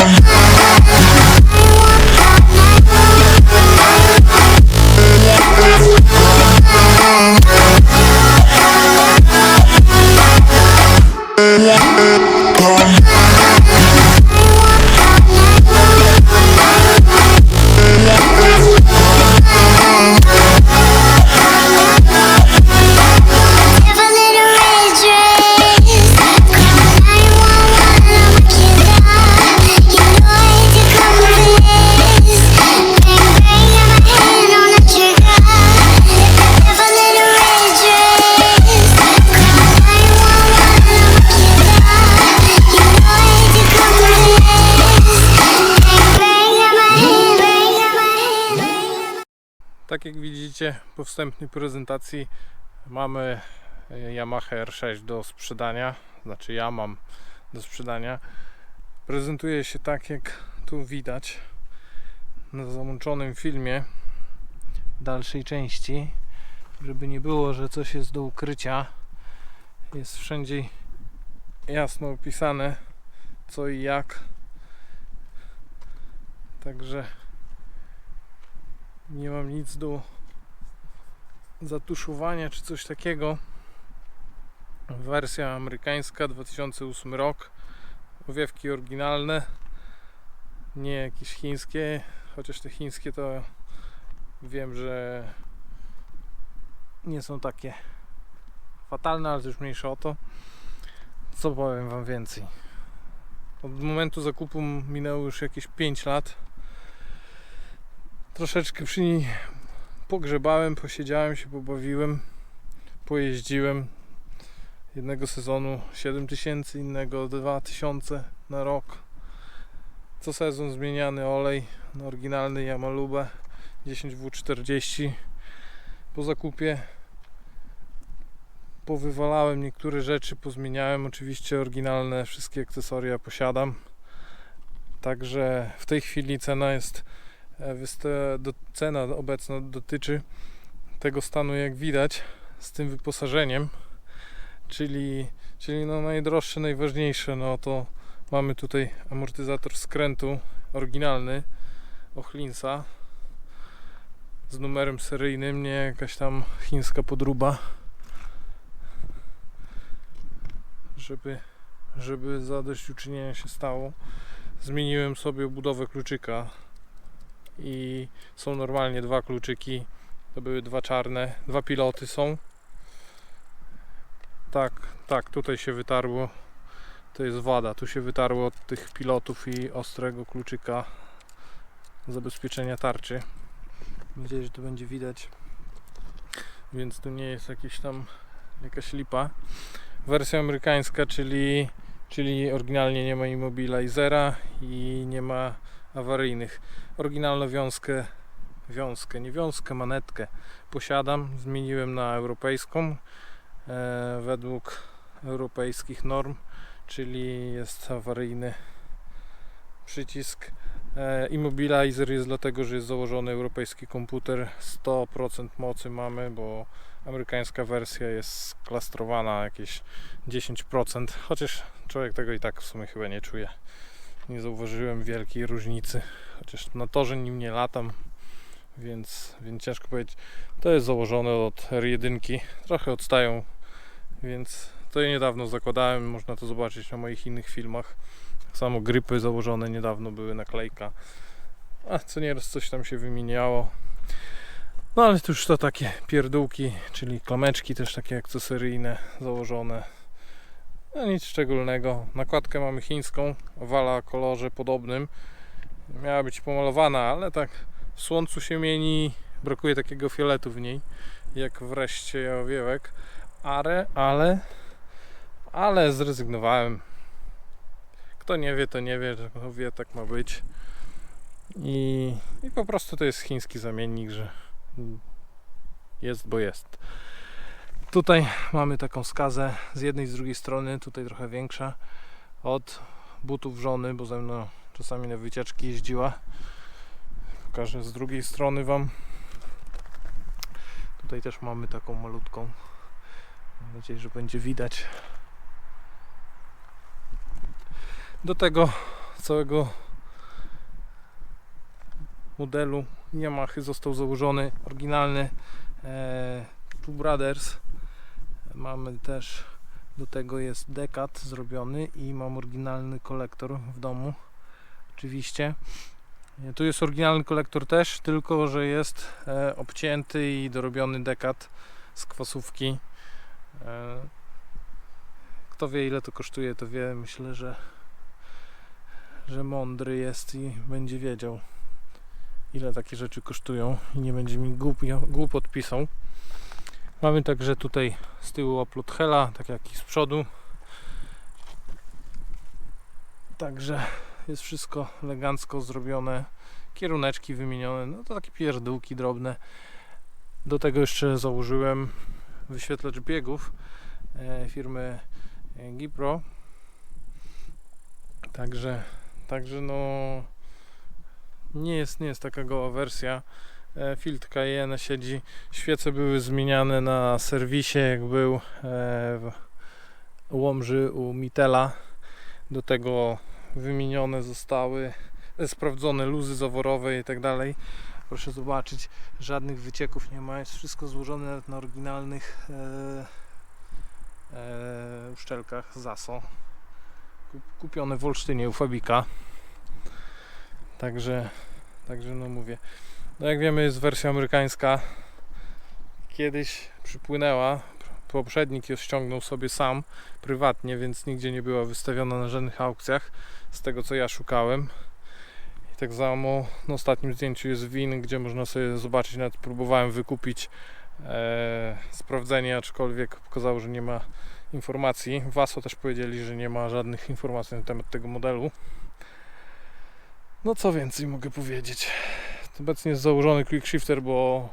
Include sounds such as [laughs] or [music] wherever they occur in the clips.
on. Jak widzicie po wstępnej prezentacji mamy e, Yamaha R6 do sprzedania, znaczy ja mam do sprzedania. Prezentuje się tak jak tu widać na załączonym filmie dalszej części, żeby nie było, że coś jest do ukrycia. Jest wszędzie jasno opisane co i jak. Także nie mam nic do zatuszowania czy coś takiego. Wersja amerykańska 2008 rok. Owiewki oryginalne, nie jakieś chińskie, chociaż te chińskie to wiem, że nie są takie fatalne, ale też mniejsze o to. Co powiem Wam więcej? Od momentu zakupu minęło już jakieś 5 lat troszeczkę przy niej pogrzebałem, posiedziałem się, pobawiłem, pojeździłem. Jednego sezonu 7000, innego 2000 na rok. Co sezon zmieniany olej na oryginalny Yamalube 10W40. Po zakupie powywalałem niektóre rzeczy, pozmieniałem. Oczywiście oryginalne wszystkie akcesoria posiadam. Także w tej chwili cena jest E, cena obecna dotyczy tego stanu jak widać z tym wyposażeniem. Czyli, czyli no najdroższe, najważniejsze no to mamy tutaj amortyzator skrętu oryginalny Ochlinsa z numerem seryjnym, nie jakaś tam chińska podruba żeby, żeby zadośćuczynienie się stało. Zmieniłem sobie budowę kluczyka i są normalnie dwa kluczyki. To były dwa czarne, dwa piloty są. Tak, tak, tutaj się wytarło. To jest wada. Tu się wytarło od tych pilotów i ostrego kluczyka zabezpieczenia tarczy. Mam nadzieję, że to będzie widać. Więc tu nie jest jakieś tam jakaś lipa. Wersja amerykańska, czyli, czyli oryginalnie nie ma immobilizera i nie ma awaryjnych. Oryginalną wiązkę, wiązkę, nie wiązkę, manetkę posiadam. Zmieniłem na europejską e, według europejskich norm, czyli jest awaryjny przycisk. E, immobilizer jest dlatego, że jest założony europejski komputer. 100% mocy mamy, bo Amerykańska wersja jest sklastrowana jakieś 10%, chociaż człowiek tego i tak w sumie chyba nie czuje. Nie zauważyłem wielkiej różnicy, chociaż na torze nim nie latam, więc, więc ciężko powiedzieć. To jest założone od R1, trochę odstają, więc to je niedawno zakładałem, można to zobaczyć na moich innych filmach. Samo grypy założone niedawno były, naklejka. A co nieraz coś tam się wymieniało. No ale to już to takie pierdółki, czyli klameczki też takie akcesoryjne założone. No nic szczególnego. Nakładkę mamy chińską, wala kolorze podobnym. Miała być pomalowana, ale tak w słońcu się mieni, brakuje takiego fioletu w niej, jak wreszcie jałowiełek. Ale, ale, ale zrezygnowałem. Kto nie wie, to nie wie, kto wie, tak ma być. I, I po prostu to jest chiński zamiennik, że jest, bo jest. Tutaj mamy taką skazę z jednej i z drugiej strony, tutaj trochę większa od butów żony, bo ze mną czasami na wycieczki jeździła. Pokażę z drugiej strony Wam. Tutaj też mamy taką malutką. Mam nadzieję, że będzie widać. Do tego całego modelu Yamaha został założony oryginalny e, Two Brothers. Mamy też do tego jest dekat zrobiony i mam oryginalny kolektor w domu. Oczywiście. Tu jest oryginalny kolektor też, tylko że jest e, obcięty i dorobiony dekat z kwasówki. E, kto wie ile to kosztuje, to wie. Myślę, że że mądry jest i będzie wiedział ile takie rzeczy kosztują i nie będzie mi głupio, głupot pisał. Mamy także tutaj z tyłu oplot hela, tak jak i z przodu. Także jest wszystko elegancko zrobione. Kieruneczki wymienione, no to takie pierdółki drobne. Do tego jeszcze założyłem wyświetlacz biegów e, firmy e, Gipro. Także, także no nie jest, nie jest taka goła wersja. E, Filtr Cayenne siedzi. Świece były zmieniane na serwisie, jak był e, w Łomży u Mitela. Do tego wymienione zostały, e, sprawdzone luzy zaworowe i tak dalej. Proszę zobaczyć, żadnych wycieków nie ma. Jest wszystko złożone na oryginalnych e, e, uszczelkach ZASO. Kup- Kupione w Olsztynie u Fabika. Także, także no mówię. No jak wiemy jest wersja amerykańska. Kiedyś przypłynęła. Poprzednik ją ściągnął sobie sam prywatnie, więc nigdzie nie była wystawiona na żadnych aukcjach. Z tego co ja szukałem. I tak samo na ostatnim zdjęciu jest win, gdzie można sobie zobaczyć, nawet próbowałem wykupić e, sprawdzenie, aczkolwiek pokazało, że nie ma informacji. Waso też powiedzieli, że nie ma żadnych informacji na temat tego modelu. No co więcej mogę powiedzieć. Obecnie jest założony quick shifter, bo,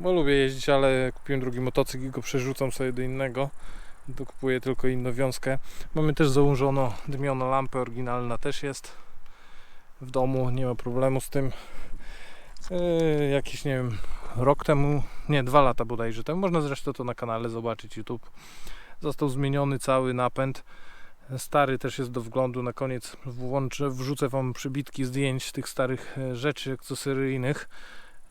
bo lubię jeździć, ale kupiłem drugi motocykl i go przerzucam sobie do innego. To kupuję tylko inną wiązkę. Mamy też założono dymioną lampę, oryginalna też jest w domu, nie ma problemu z tym. Yy, jakiś, nie wiem, rok temu, nie, dwa lata bodajże temu, można zresztą to na kanale zobaczyć YouTube. Został zmieniony cały napęd. Stary też jest do wglądu. Na koniec włączę, wrzucę Wam przybitki zdjęć tych starych e, rzeczy akcesoryjnych.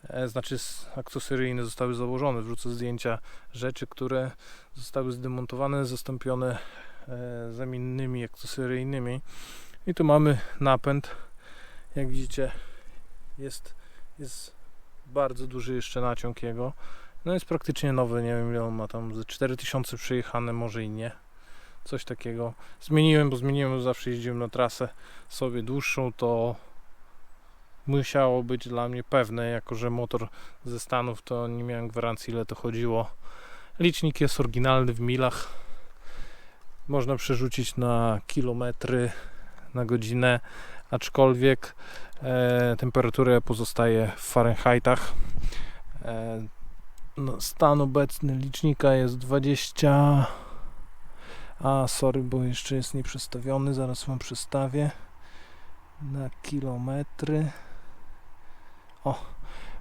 E, Znaczy akcesoryjne zostały założone. Wrzucę zdjęcia rzeczy, które zostały zdemontowane, zastąpione e, zamiennymi akcesoryjnymi. I tu mamy napęd. Jak widzicie jest, jest bardzo duży jeszcze naciąg jego. No jest praktycznie nowy, nie wiem ile on ma tam, ze 4000 przejechane, może i nie coś takiego. Zmieniłem, bo zmieniłem, bo zawsze jeździłem na trasę sobie dłuższą, to musiało być dla mnie pewne, jako że motor ze Stanów to nie miałem gwarancji ile to chodziło. Licznik jest oryginalny w milach. Można przerzucić na kilometry na godzinę, aczkolwiek e, temperatura pozostaje w Fahrenheitach. E, no, stan obecny licznika jest 20 a, sorry, bo jeszcze jest nieprzestawiony. Zaraz wam przestawię na kilometry. O,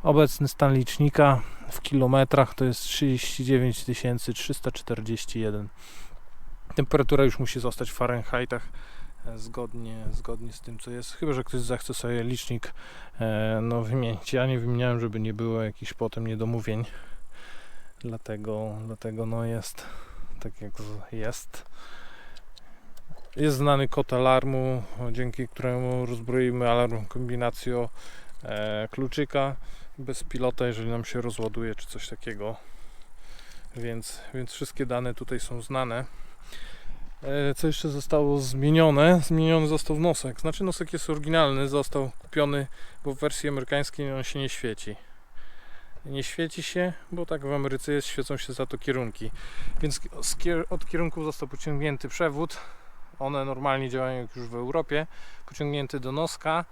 Obecny stan licznika w kilometrach to jest 39 341. Temperatura już musi zostać w Fahrenheitach e, zgodnie, zgodnie z tym co jest. Chyba, że ktoś zechce sobie licznik e, no, wymienić. Ja nie wymieniałem, żeby nie było jakichś potem niedomówień. Dlatego, dlatego no jest tak jak jest. Jest znany kod alarmu, dzięki któremu rozbroimy alarm kombinacją e, kluczyka bez pilota, jeżeli nam się rozładuje czy coś takiego. Więc, więc wszystkie dane tutaj są znane. E, co jeszcze zostało zmienione? Zmieniony został nosek. Znaczy nosek jest oryginalny, został kupiony, bo w wersji amerykańskiej on się nie świeci. Nie świeci się, bo tak w Ameryce jest, świecą się za to kierunki. Więc od kierunków został pociągnięty przewód. One normalnie działają jak już w Europie. Pociągnięty do noska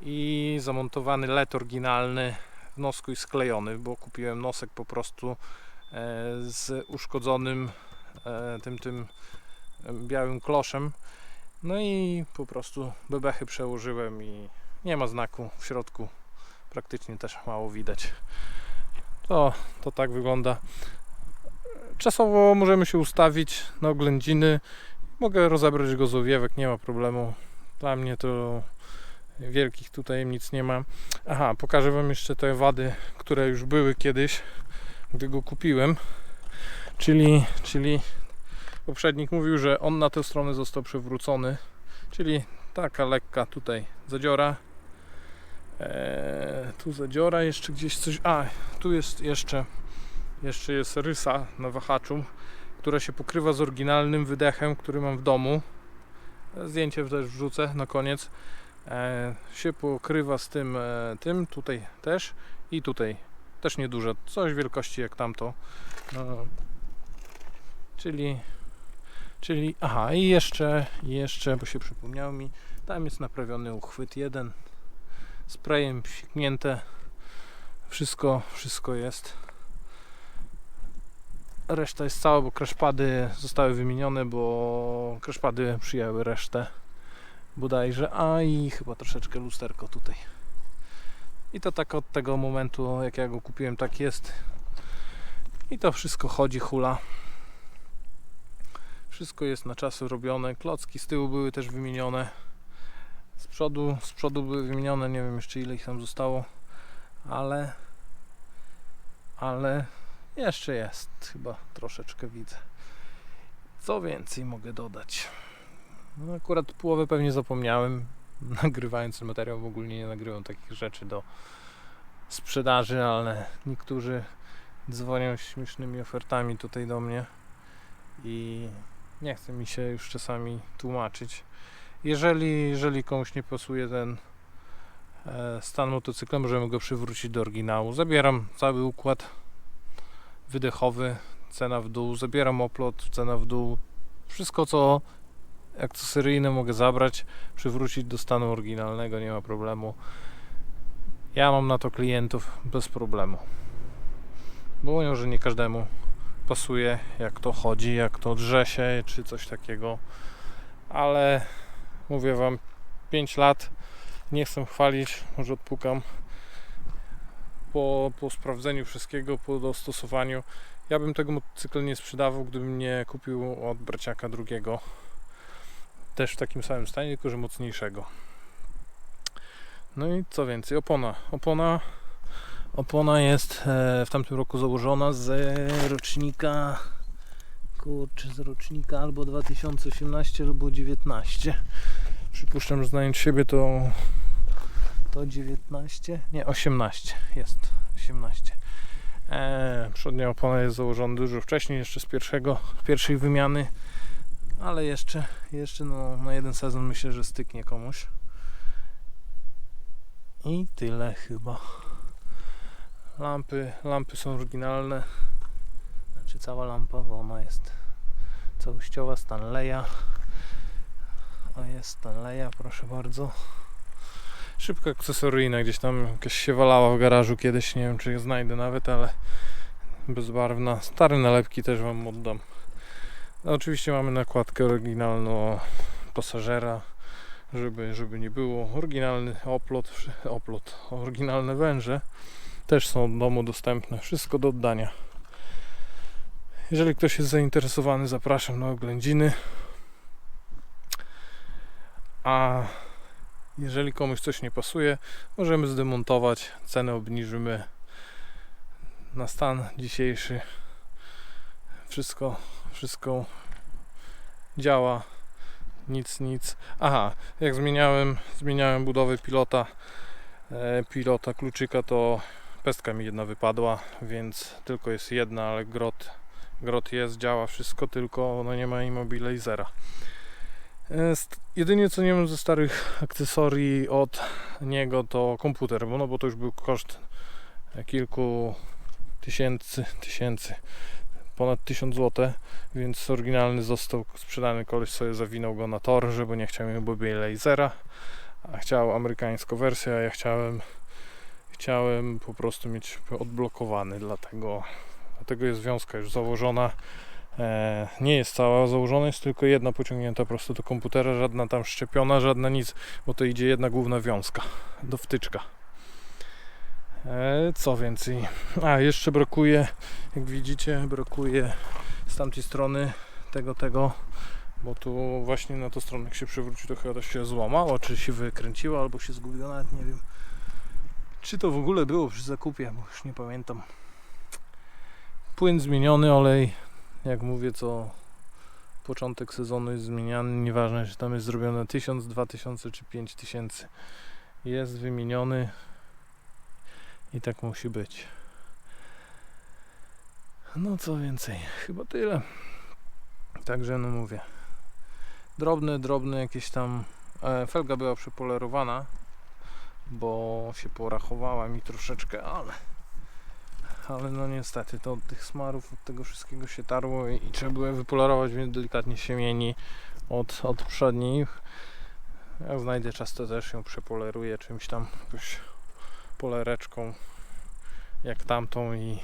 i zamontowany LED oryginalny w nosku i sklejony, bo kupiłem nosek po prostu e, z uszkodzonym e, tym, tym e, białym kloszem. No i po prostu bebechy przełożyłem i nie ma znaku w środku. Praktycznie też mało widać. To, to tak wygląda. Czasowo możemy się ustawić na oględziny. Mogę rozebrać go z owiewek, nie ma problemu. Dla mnie to wielkich tutaj nic nie ma. Aha, pokażę Wam jeszcze te wady, które już były kiedyś, gdy go kupiłem. Czyli, czyli poprzednik mówił, że on na tę stronę został przewrócony. Czyli taka lekka tutaj zadziora. Eee, tu zadziora, jeszcze gdzieś coś. A, tu jest jeszcze, jeszcze jest rysa na wahaczu, która się pokrywa z oryginalnym wydechem, który mam w domu. Zdjęcie też wrzucę na koniec. E, się pokrywa z tym, e, tym tutaj też i tutaj też nieduże, coś wielkości jak tamto. No, czyli, czyli, aha, i jeszcze, jeszcze, bo się przypomniało mi, tam jest naprawiony uchwyt jeden sprayem psiknięte. Wszystko, wszystko jest. Reszta jest cała, bo kraszpady zostały wymienione, bo kraszpady przyjęły resztę bodajże, a i chyba troszeczkę lusterko tutaj. I to tak od tego momentu, jak ja go kupiłem, tak jest. I to wszystko chodzi, hula. Wszystko jest na czasy robione. Klocki z tyłu były też wymienione. Z przodu, z przodu były wymienione, nie wiem jeszcze ile ich tam zostało, ale ale jeszcze jest, chyba troszeczkę widzę. Co więcej mogę dodać? No akurat połowę pewnie zapomniałem, [laughs] nagrywając ten materiał, w ogóle nie nagrywam takich rzeczy do sprzedaży, ale niektórzy dzwonią śmiesznymi ofertami tutaj do mnie i nie chce mi się już czasami tłumaczyć. Jeżeli, jeżeli komuś nie pasuje ten e, stan motocykla, możemy go przywrócić do oryginału. Zabieram cały układ wydechowy, cena w dół, zabieram oplot, cena w dół. Wszystko co akcesoryjne mogę zabrać, przywrócić do stanu oryginalnego, nie ma problemu. Ja mam na to klientów bez problemu. Bo mówią, że nie każdemu pasuje, jak to chodzi, jak to drze się, czy coś takiego. Ale mówię Wam, 5 lat, nie chcę chwalić, może odpukam. Po, po sprawdzeniu wszystkiego, po dostosowaniu, ja bym tego motocykla nie sprzedawał, gdybym nie kupił od braciaka drugiego. Też w takim samym stanie, tylko że mocniejszego. No i co więcej, opona. Opona, opona jest e, w tamtym roku założona z rocznika kurczę, z rocznika albo 2018 albo 2019 przypuszczam, że znając siebie to to 19, nie 18 jest 18 e, przednia opona jest założona dużo wcześniej jeszcze z pierwszego, pierwszej wymiany ale jeszcze, jeszcze no, na jeden sezon myślę, że styknie komuś. I tyle chyba. Lampy, lampy są oryginalne znaczy cała lampa, bo ona jest całościowa Stanleya o jest Stanleya, proszę bardzo. Szybko akcesoryjna, gdzieś tam jakaś się walała w garażu kiedyś, nie wiem czy je znajdę nawet, ale bezbarwna. Stare nalepki też Wam oddam. No, oczywiście mamy nakładkę oryginalną pasażera, żeby, żeby nie było. Oryginalny oplot, oplot, oryginalne węże. też są w domu dostępne. Wszystko do oddania. Jeżeli ktoś jest zainteresowany, zapraszam na oględziny. A jeżeli komuś coś nie pasuje, możemy zdemontować. Cenę obniżymy na stan dzisiejszy. Wszystko, wszystko działa. Nic, nic. Aha, jak zmieniałem, zmieniałem budowę pilota, e, pilota kluczyka, to pestka mi jedna wypadła, więc tylko jest jedna, ale grot, grot jest, działa wszystko, tylko no nie ma immobilizera. E, Jedynie co nie mam ze starych akcesorii od niego to komputer, bo, no bo to już był koszt kilku tysięcy, tysięcy, ponad 1000 zł, więc oryginalny został sprzedany, koleś sobie zawinął go na torze, bo nie chciał immobilizera, a chciał amerykańską wersję, a ja chciałem chciałem po prostu mieć odblokowany, dlatego, dlatego jest wiązka już założona. E, nie jest cała założona, jest tylko jedna pociągnięta prosto do komputera, żadna tam szczepiona, żadna nic, bo to idzie jedna główna wiązka do wtyczka. E, co więcej? A, jeszcze brakuje, jak widzicie, brakuje z tamtej strony tego, tego, bo tu właśnie na tą stronę jak się przewróci, to chyba się złamało, czy się wykręciło, albo się zgubiło, nawet nie wiem. Czy to w ogóle było przy zakupie, bo już nie pamiętam. Płyn zmieniony, olej, jak mówię, co początek sezonu jest zmieniany, nieważne, czy tam jest zrobione 1000, 2000 czy 5000. Jest wymieniony i tak musi być. No co więcej, chyba tyle. Także no mówię. Drobne, drobne jakieś tam. E, felga była przepolerowana, bo się porachowała mi troszeczkę, ale. Ale no niestety to od tych smarów, od tego wszystkiego się tarło i, i trzeba było je wypolerować, więc delikatnie się mieni od, od przednich. Jak znajdę czas, to też ją przepoleruję czymś tam, jakąś polereczką jak tamtą i,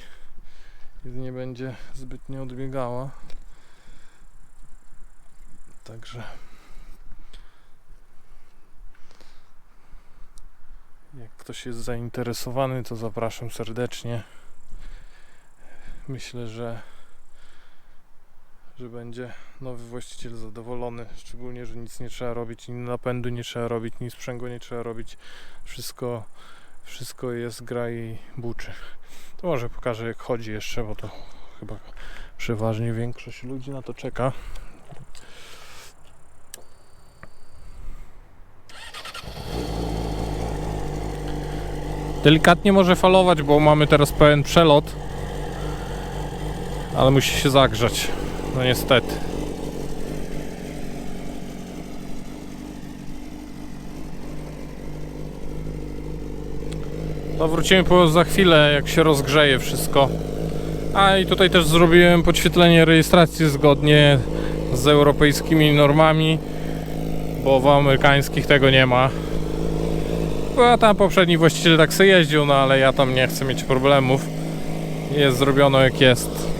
i nie będzie zbytnio odbiegała. Także jak ktoś jest zainteresowany, to zapraszam serdecznie. Myślę, że że będzie nowy właściciel zadowolony, szczególnie, że nic nie trzeba robić, ni napędu nie trzeba robić, ni sprzęgu nie trzeba robić. Wszystko wszystko jest gra i buczy. To może pokażę jak chodzi jeszcze, bo to chyba przeważnie większość ludzi na to czeka. Delikatnie może falować, bo mamy teraz pełen przelot. Ale musi się zagrzać. No niestety. To wrócimy po za chwilę, jak się rozgrzeje wszystko. A i tutaj też zrobiłem podświetlenie rejestracji zgodnie z europejskimi normami, bo w amerykańskich tego nie ma. A tam poprzedni właściciel tak sobie jeździł, no ale ja tam nie chcę mieć problemów. Jest zrobiono jak jest.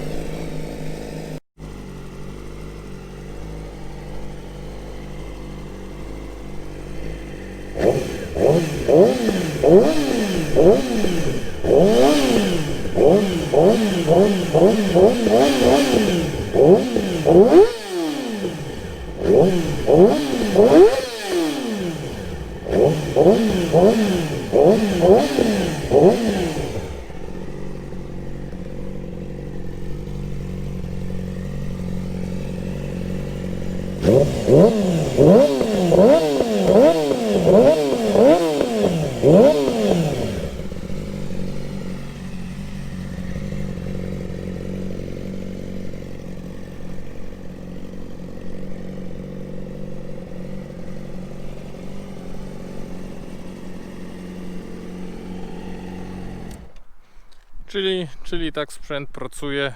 Czyli, czyli tak sprzęt pracuje.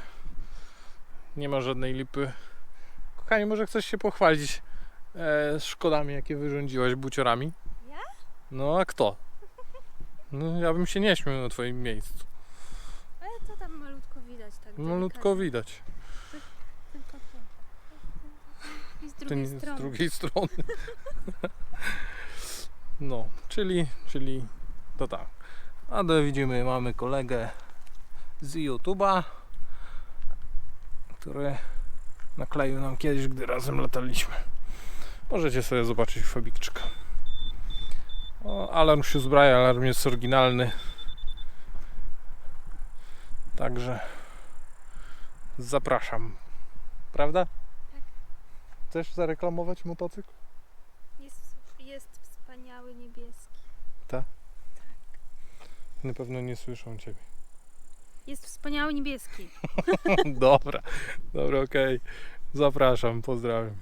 Nie ma żadnej lipy. Kochanie, może chcesz się pochwalić e, szkodami, jakie wyrządziłaś buciorami? Ja? No a kto? No ja bym się nie śmiał na twoim miejscu. Ale to tam malutko widać tak Malutko widać. Tylko to. I z drugiej strony. z drugiej strony. No, czyli, czyli to tak. A do widzimy, mamy kolegę z YouTube'a, który nakleił nam kiedyś, gdy razem lataliśmy. Możecie sobie zobaczyć Fabiczka. O, alarm się zbraja, alarm jest oryginalny. Także zapraszam. Prawda? Tak. Chcesz zareklamować motocykl? Jest, jest wspaniały niebieski. Na pewno nie słyszą Ciebie. Jest wspaniały niebieski. [laughs] dobra, dobra, okej. Zapraszam, pozdrawiam.